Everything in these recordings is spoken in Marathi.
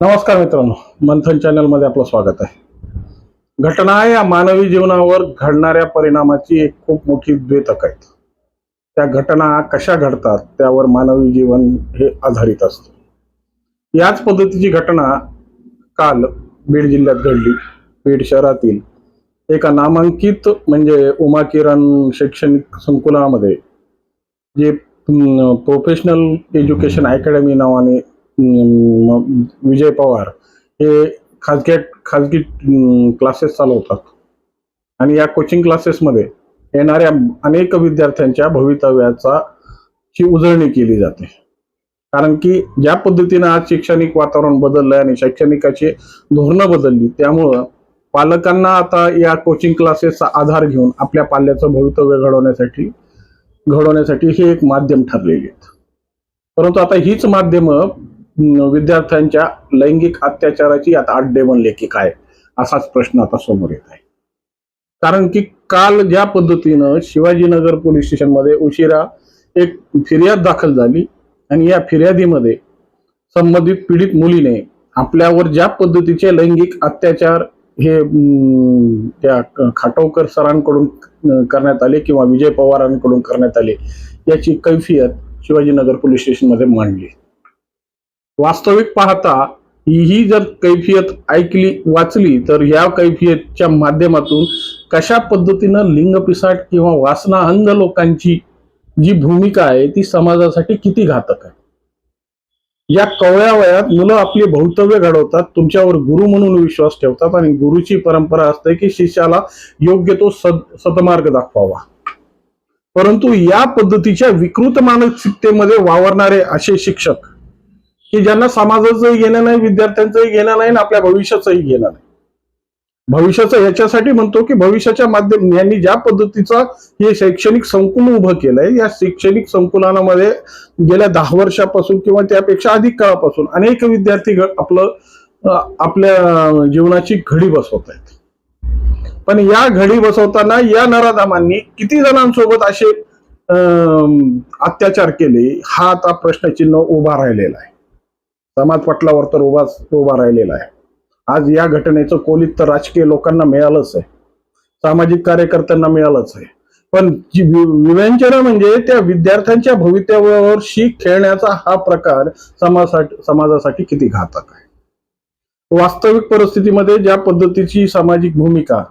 नमस्कार मित्रांनो मंथन चॅनलमध्ये आपलं स्वागत आहे. घटना या मानवी जीवनावर घडणाऱ्या परिणामाची एक खूप मोठी द्वेतक आहेत त्या घटना कशा घडतात त्यावर मानवी जीवन हे आधारित असतं. याच पद्धतीची घटना काल बीड जिल्ह्यात घडली. बीड शहरातील एका नामांकित म्हणजे उमा किरण शैक्षणिक संकुलामध्ये जे प्रोफेशनल एज्युकेशन अकॅडमी नावाने विजय पवार हे खाजगी खाजगी क्लासेस चालवतात. आणि या कोचिंग क्लासेसमध्ये येणाऱ्या अनेक विद्यार्थ्यांच्या भवितव्याचा ची उजळणी केली जाते. कारण की ज्या पद्धतीनं आज शैक्षणिक वातावरण बदललंय आणि शैक्षणिकाची धोरणं बदलली त्यामुळं पालकांना आता या कोचिंग क्लासेसचा आधार घेऊन आपल्या पाल्याचं भवितव्य घडवण्यासाठी घडवण्यासाठी हे एक माध्यम ठरलेले आहेत. परंतु आता हीच माध्यमं विद्यार्थ्यांच्या लैंगिक अत्याचाराची आता आठ बनले की काय असाच प्रश्न आता समोर येत आहे. कारण की काल ज्या पद्धतीनं शिवाजीनगर पोलीस स्टेशनमध्ये उशिरा एक फिर्याद दाखल झाली आणि या फिर्यादीमध्ये संबंधित पीडित मुलीने आपल्यावर ज्या पद्धतीचे लैंगिक अत्याचार हे अं, त्या खाटोकर सरांकडून करण्यात आले किंवा विजय पवारांकडून करण्यात आले याची कैफियत शिवाजीनगर पोलीस स्टेशनमध्ये मांडली. वास्तविक पाहता ही जर कैफियत ऐकली वाचली तर या कैफियतच्या माध्यमातून कशा पद्धतीनं लिंगपिसाट किंवा वासना अंध लोकांची जी भूमिका आहे ती समाजासाठी किती घातक आहे? या कवळ्या वयात मुलं आपली भवितव्य घडवतात तुमच्यावर गुरु म्हणून विश्वास ठेवतात आणि गुरुची परंपरा असते की शिष्याला योग्य तो सद सदमार्ग दाखवावा. परंतु या पद्धतीच्या विकृत मानसिकतेमध्ये वावरणारे असे शिक्षक की ज्यांना समाजाचंही घेणं नाही विद्यार्थ्यांचंही घेणं नाही आणि आपल्या भविष्याचंही घेणं नाही. भविष्याचं याच्यासाठी म्हणतो की भविष्याच्या माध्यम यांनी ज्या पद्धतीचा हे शैक्षणिक संकुल उभं केलंय या शैक्षणिक संकुलामध्ये गेल्या दहा वर्षापासून किंवा त्यापेक्षा अधिक काळापासून अनेक विद्यार्थी आपलं आपल्या जीवनाची घडी बसवत आहेत. पण या घडी बसवताना या नराधामांनी किती जणांसोबत असे अत्याचार केले हा आता प्रश्नचिन्ह उभा राहिलेला आहे. समाज पटलावर तर उभा उभा राहिलेला आहे. आज या घटनेचं कोलीत तर राजकीय लोकांना मिळालंच आहे. सामाजिक कार्यकर्त्यांना मिळालंच आहे. पण विवेंचना म्हणजे त्या विद्यार्थ्यांच्या भवितव्यावरशी खेळण्याचा हा प्रकार समाजासाठी समाजासाठी किती घातक आहे. वास्तविक परिस्थितीमध्ये ज्या पद्धतीची सामाजिक भूमिका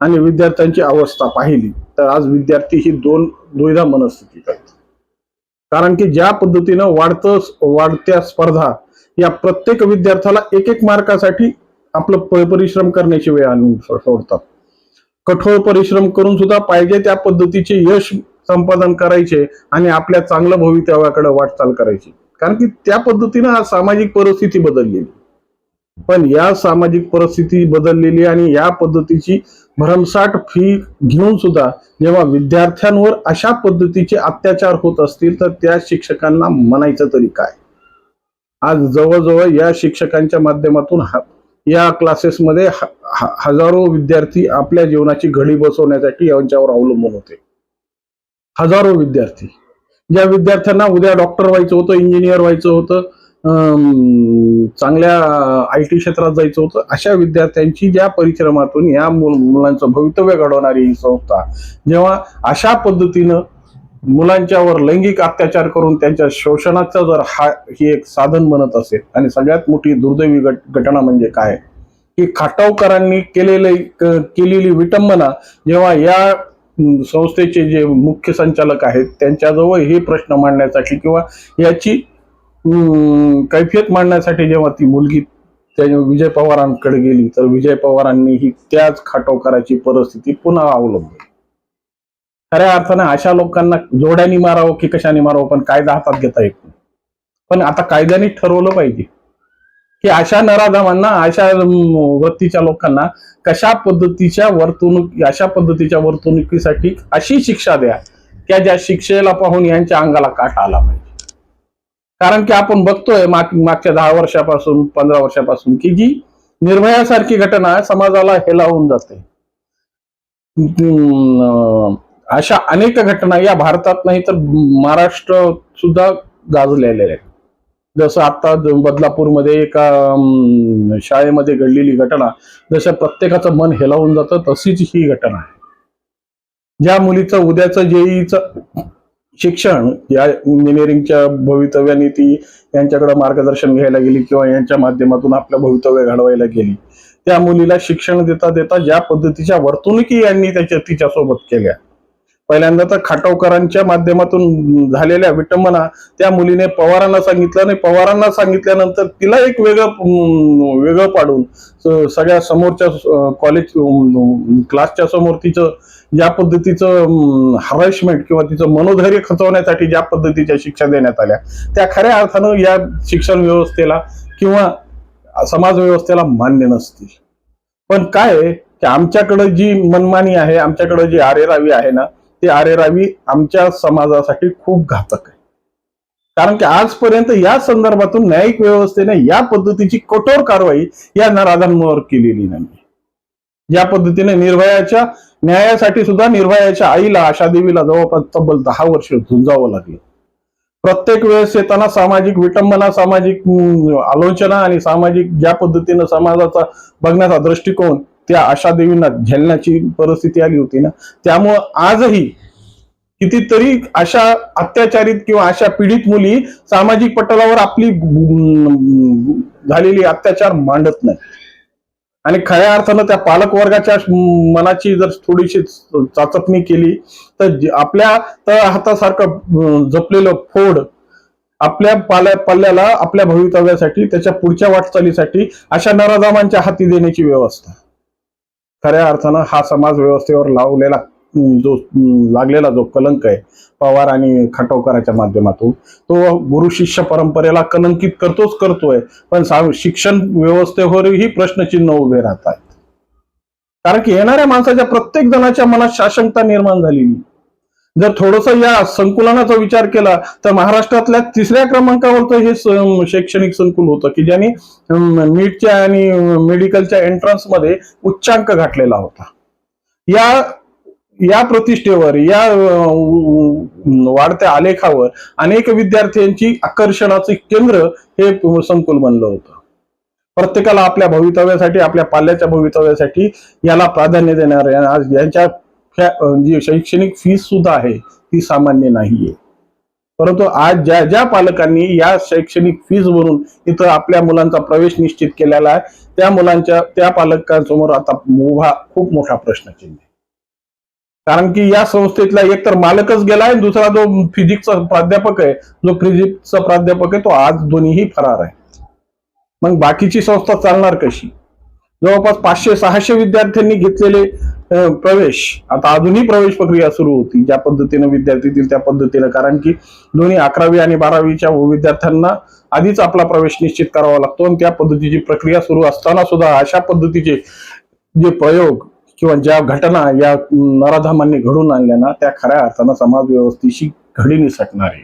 आणि विद्यार्थ्यांची अवस्था पाहिली तर आज विद्यार्थी ही दोन दुविधा मनस्थितीत आहेत कारण की ज्या पद्धतीनं वाढतं वाढत्या स्पर्धा या प्रत्येक विद्यार्थ्याला एक एक मार्कासाठी आपलं प- परिश्रम करण्याची वेळ आणून सोडतात. कठोर परिश्रम करून सुद्धा पाहिजे त्या पद्धतीचे यश संपादन करायचे आणि आपल्या चांगल्या भवितव्याकडे वाटचाल करायची. कारण की त्या पद्धतीनं आज सामाजिक परिस्थिती बदललेली. पण या सामाजिक परिस्थिती बदललेली आणि या पद्धतीची भरमसाठ फी घेऊन सुद्धा जेव्हा विद्यार्थ्यांवर अशा पद्धतीचे अत्याचार होत असतील तर त्या शिक्षकांना म्हणायचं तरी काय? आज जवळजवळ या शिक्षकांच्या माध्यमातून या क्लासेसमध्ये हजारो विद्यार्थी आपल्या जीवनाची घडी बसवण्यासाठी यांच्यावर अवलंबून होते. हजारो विद्यार्थी. ज्या विद्यार्थ्यांना उद्या डॉक्टर व्हायचं होतं इंजिनियर व्हायचं होतं अं, चांगल्या आय टी क्षेत्रात जायचं होतं अशा विद्यार्थ्यांची ज्या परिश्रमातून या मुल- मुलांचं भवितव्य घडवणारी ही संस्था जेव्हा अशा पद्धतीनं मुलांच्यावर लैंगिक अत्याचार करून त्यांच्या शोषणाचं जर हा ही एक साधन बनत असेल आणि सगळ्यात मोठी दुर्दैवी घट- घटना म्हणजे काय? की खाटावकरांनी केलेले केलेली विटंबना जेव्हा या संस्थेचे जे मुख्य संचालक आहेत त्यांच्याजवळ हे प्रश्न मांडण्यासाठी किंवा याची कैफियत मांडण्यासाठी जेव्हा ती मुलगी त्या विजय पवारांकडे गेली तर विजय पवारांनी ही त्याच खाटोकराची परिस्थिती पुन्हा अवलंबली खऱ्या अर्थानं अशा लोकांना जोड्याने मारावं की कशाने मारावं पण कायदा हातात घेता येत नाही. पण आता कायद्याने ठरवलं पाहिजे की अशा नराधामांना अशा वृत्तीच्या लोकांना कशा पद्धतीच्या वर्तणूक अशा पद्धतीच्या वर्तणुकीसाठी अशी शिक्षा द्या त्या ज्या शिक्षेला पाहून यांच्या अंगाला काटा आला पाहिजे. कारण की आपण बघतोय माग मागच्या दहा वर्षापासून पंधरा वर्षापासून की जी निर्भयासारखी घटना समाजाला हेलावून जाते. अं, अशा अनेक घटना या भारतात नाही तर महाराष्ट्र सुद्धा गाजलेल्या आहेत. जसं आता बदलापूरमध्ये एका शाळेमध्ये घडलेली घटना जसं प्रत्येकाचं मन हेलावून जातं तशीच ही घटना आहे. ज्या मुलीचं उद्याचं जेईचं शिक्षण या इंजिनिअरिंगच्या भवितव्याने ती यांच्याकडे मार्गदर्शन घ्यायला गेली किंवा यांच्या माध्यमातून आपलं भवितव्य घडवायला गेली त्या मुलीला शिक्षण देता देता ज्या पद्धतीच्या वर्तणुकी यांनी त्याच्या तिच्यासोबत केल्या. पहिल्यांदा तर खाटवकरांच्या माध्यमातून झालेल्या विटंबना त्या मुलीने पवारांना सांगितलं आणि पवारांना सांगितल्यानंतर तिला एक वेगळं वेगळं पाडून सगळ्या समोरच्या कॉलेज क्लासच्या समोर तिचं ज्या पद्धतीचं हरासमेंट किंवा तिचं मनोधैर्य खचवण्यासाठी ज्या पद्धतीच्या शिक्षा देण्यात आल्या त्या खऱ्या अर्थानं या शिक्षण व्यवस्थेला किंवा समाज व्यवस्थेला मान्य नसतील. पण काय आहे की आमच्याकडं जी मनमानी आहे आमच्याकडं जी आरेरावी आहे ना आरे आरेरावी आमच्या समाजासाठी खूप घातक आहे. कारण की आजपर्यंत या संदर्भातून न्यायिक व्यवस्थेने या पद्धतीची कठोर कारवाई या नराधांवर केलेली नाही या पद्धतीने निर्भयाच्या न्यायासाठी सुद्धा निर्भयाच्या आईला आशा देवीला जवळपास तब्बल दहा वर्ष झुंजावं लागलं. प्रत्येक वेळेस येताना सामाजिक विटंबना सामाजिक आलोचना आणि सामाजिक ज्या पद्धतीनं समाजाचा बघण्याचा दृष्टिकोन त्या आशा देवींना झेलण्याची परिस्थिती आली होती ना त्यामुळं आजही कितीतरी अशा अत्याचारित किंवा अशा पीडित मुली सामाजिक पटलावर आपली झालेली अत्याचार मांडत नाही आणि खऱ्या अर्थानं त्या पालक वर्गाच्या मनाची जर थोडीशी चाचपणी केली तर आपल्या तळ हातासारखं जपलेलं फोड आपल्या पाल्या पल्ल्याला आपल्या भवितव्यासाठी त्याच्या पुढच्या वाटचालीसाठी अशा नराजामांच्या हाती देण्याची व्यवस्था. खऱ्या अर्थानं हा समाज व्यवस्थेवर लावलेला जो लागलेला जो कलंक आहे पवार आणि खाटोकराच्या माध्यमातून तो गुरु शिष्य परंपरेला कलंकित करतोच करतोय. पण सा- शिक्षण व्यवस्थेवरही प्रश्नचिन्ह उभे राहत आहेत कारण की येणाऱ्या माणसाच्या प्रत्येक जणाच्या मनात साशंकता निर्माण झालेली जर थोडस या संकुलनाचा विचार केला तर महाराष्ट्रातल्या तिसऱ्या क्रमांकावरचं हे शैक्षणिक संकुल होतं की ज्याने नीटच्या आणि मेडिकलच्या एंट्रन्समध्ये उच्चांक गाठलेला होता. या या प्रतिष्ठेवर या वाढत्या आलेखावर अनेक विद्यार्थ्यांची आकर्षणाचे केंद्र हे संकुल बनलं होतं. प्रत्येकाला आपल्या भवितव्यासाठी आपल्या पाल्याच्या भवितव्यासाठी याला प्राधान्य देणार आज यांच्या जी म्हणजे शैक्षणिक फीस सुद्धा आहे ती सामान्य नाहीये. परंतु आज ज्या ज्या पालकांनी या शैक्षणिक फीज भरून इथं आपल्या मुलांचा प्रवेश निश्चित केलेला आहे त्या मुलांच्या त्या पालकांसमोर आता उभा खूप मोठा प्रश्नचिन्ह आहे. कारण की या संस्थेतला एक तर मालकच गेलाय आणि दुसरा जो फिजिक्सचा प्राध्यापक आहे जो फिजिक्सचा प्राध्यापक आहे तो आज दोन्हीही फरार आहे. मग बाकीची संस्था चालणार कशी? जवळपास पाचशे सहाशे विद्यार्थ्यांनी घेतलेले प्रवेश. आता अजूनही प्रवेश प्रक्रिया सुरू होती. ज्या पद्धतीने विद्यार्थी येतील त्या पद्धतीने. कारण की दोन्ही अकरावी आणि बारावीच्या विद्यार्थ्यांना आधीच आपला प्रवेश निश्चित करावा लागतो आणि त्या पद्धतीची प्रक्रिया सुरू असताना सुद्धा अशा पद्धतीचे जे प्रयोग किंवा ज्या घटना या नराधामांनी घडून आणल्या ना त्या खऱ्या अर्थानं समाज व्यवस्थेशी घडी निसटणार. आहे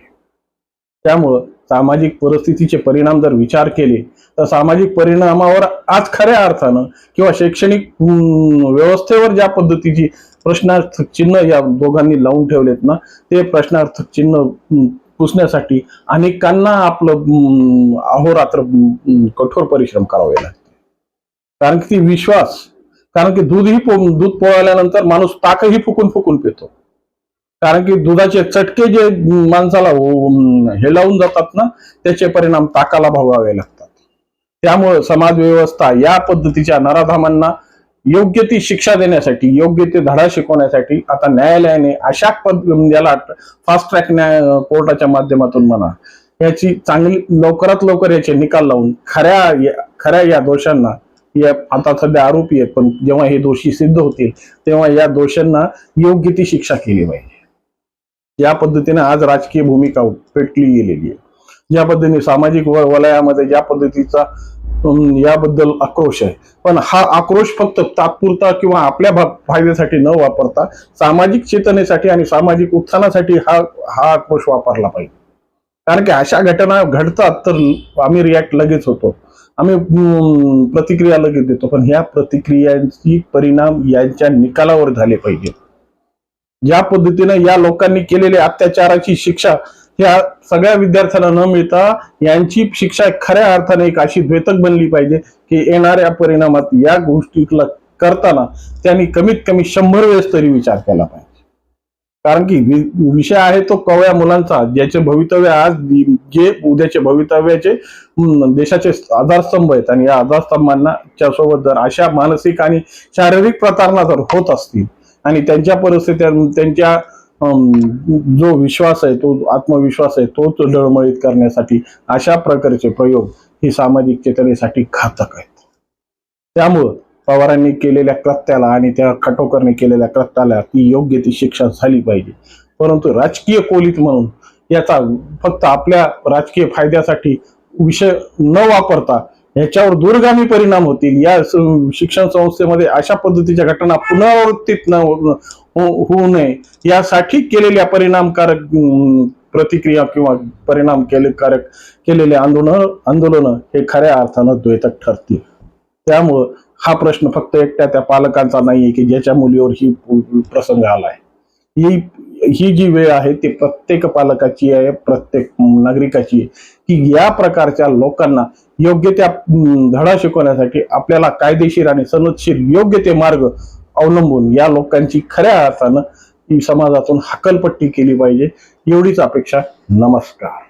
त्यामुळं सामाजिक परिस्थितीचे परिणाम जर विचार केले तर सामाजिक परिणामावर आज खऱ्या अर्थानं किंवा शैक्षणिक व्यवस्थेवर ज्या पद्धतीची प्रश्नार्थक चिन्ह या दोघांनी लावून ठेवलेत ना ते प्रश्नार्थक चिन्ह पुसण्यासाठी अनेकांना आपलं अहोरात्र कठोर परिश्रम करावे लागते. कारण की ती विश्वास कारण की दूधही दूध पोळाल्यानंतर माणूस ताकही फुकून फुकून पितो. कारण की दुधाचे चटके जे माणसाला हम्म, हेलावून जातात ना त्याचे परिणाम ताकाला भोगावे लागतात. त्यामुळे समाज व्यवस्था या पद्धतीच्या नराधामांना योग्य ती शिक्षा देण्यासाठी योग्य ते धडा शिकवण्यासाठी आता न्यायालयाने अशा पद याला फास्ट ट्रॅक न्याय कोर्टाच्या माध्यमातून म्हणा याची चांगली लवकरात लवकर याचे निकाल लावून खऱ्या खऱ्या या दोषांना या आता सध्या आरोपी आहेत पण जेव्हा हे दोषी सिद्ध होतील तेव्हा या दोषांना योग्य ती शिक्षा केली पाहिजे. या पद्धतीने आज राजकीय भूमिका पेटली गेलेली आहे. ज्या पद्धतीने सामाजिक वलयामध्ये ज्या पद्धतीचा याबद्दल आक्रोश आहे. पण हा आक्रोश फक्त तात्पुरता किंवा आपल्या फायद्यासाठी न वापरता सामाजिक चेतनेसाठी आणि सामाजिक उत्थानासाठी हा हा आक्रोश वापरला पाहिजे. कारण की अशा घटना घडतात तर आम्ही रिॲक्ट लगेच होतो. आम्ही प्रतिक्रिया लगेच देतो. पण ह्या प्रतिक्रियांची परिणाम यांच्या निकालावर झाले पाहिजे ज्या पद्धतीने या लोकांनी केलेल्या अत्याचाराची शिक्षा ह्या सगळ्या विद्यार्थ्यांना न मिळता यांची शिक्षा खऱ्या अर्थाने एक अशी द्वेतक बनली पाहिजे की येणाऱ्या परिणामात या गोष्टीला करताना त्यांनी कमीत कमी शंभर वेळेस तरी विचार केला पाहिजे. कारण की विषय आहे तो कवया मुलांचा. ज्याचे भवितव्य आज जे उद्याचे भवितव्याचे देशाचे आधारस्तंभ आहेत. आणि या आधारस्तंभांना च्या सोबत जर अशा मानसिक आणि शारीरिक प्रतारणा जर होत असतील आणि त्यांच्या परिस्थित्या त्यांच्या जो विश्वास आहे तो आत्मविश्वास आहे तोच डळमळीत करण्यासाठी अशा प्रकारचे प्रयोग ही सामाजिक चेतनेसाठी घातक आहेत. त्यामुळं पवारांनी केलेल्या कृत्याला आणि त्या खटोकरने केलेल्या कृत्याला ती योग्य ती शिक्षा झाली पाहिजे. परंतु राजकीय कोलीत म्हणून याचा फक्त आपल्या राजकीय फायद्यासाठी विषय न वापरता याच्यावर दूरगामी परिणाम होतील. या शिक्षण संस्थेमध्ये अशा पद्धतीच्या घटना पुनरावृत्तीत न हो, हो, होऊ नये. यासाठी केलेल्या परिणामकारक प्रतिक्रिया किंवा परिणाम केले कारक केलेले आंदोलन आंदोलन हे खऱ्या अर्थानं द्वैतक ठरतील. त्यामुळं हा प्रश्न फक्त एकट्या त्या पालकांचा नाहीये की ज्याच्या मुलीवर ही प्रसंग आलाय. ही ही जी वेळ आहे ती प्रत्येक पालकाची आहे प्रत्येक नागरिकाची आहे. की या प्रकारच्या लोकांना योग्य त्या धडा शिकवण्यासाठी आपल्याला कायदेशीर आणि सनदशीर योग्य ते मार्ग अवलंबून या लोकांची खऱ्या अर्थानं ही समाजातून हकलपट्टी केली पाहिजे. एवढीच अपेक्षा. नमस्कार.